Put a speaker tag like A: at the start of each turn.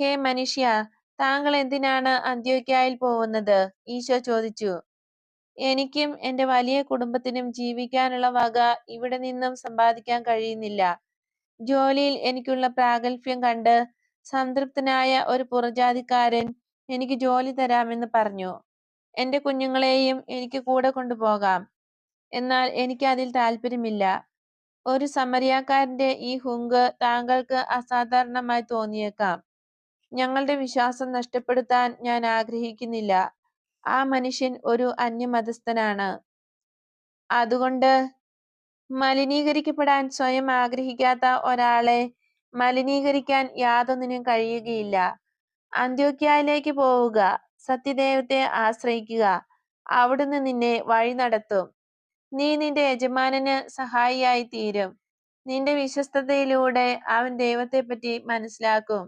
A: ഹേ മനുഷ്യ താങ്കൾ എന്തിനാണ് അന്ത്യോക്യായിൽ പോകുന്നത്? ഈശോ ചോദിച്ചു. എനിക്കും എന്റെ വലിയ കുടുംബത്തിനും ജീവിക്കാനുള്ള വക ഇവിടെ നിന്നും സമ്പാദിക്കാൻ കഴിയുന്നില്ല. ജോലിയിൽ എനിക്കുള്ള പ്രാഗൽഭ്യം കണ്ട് സംതൃപ്തനായ ഒരു പുറജാതിക്കാരൻ എനിക്ക് ജോലി തരാമെന്ന് പറഞ്ഞു. എന്റെ കുഞ്ഞുങ്ങളെയും എനിക്ക് കൂടെ കൊണ്ടുപോകാം. എന്നാൽ എനിക്ക് അതിൽ താല്പര്യമില്ല ഒരു സമരിയാക്കാരന്റെ ഈ ഹുങ്ക് താങ്കൾക്ക് അസാധാരണമായി തോന്നിയേക്കാം. ഞങ്ങളുടെ വിശ്വാസം നഷ്ടപ്പെടുത്താൻ ഞാൻ ആഗ്രഹിക്കുന്നില്ല. ആ മനുഷ്യൻ ഒരു അന്യമതസ്ഥനാണ്. അതുകൊണ്ട് മലിനീകരിക്കപ്പെടാൻ സ്വയം ആഗ്രഹിക്കാത്ത ഒരാളെ മലിനീകരിക്കാൻ യാതൊന്നിനും കഴിയുകയില്ല. അന്ത്യോക്യയിലേക്ക് പോവുക സത്യദേവത്തെ ആശ്രയിക്കുക അവിടുന്ന് നിന്നെ വഴി നടത്തും. നീ നിന്റെ യജമാനന് സഹായിയായി തീരും നിന്റെ വിശ്വസ്തതയിലൂടെ അവൻ ദൈവത്തെപ്പറ്റി മനസ്സിലാക്കും.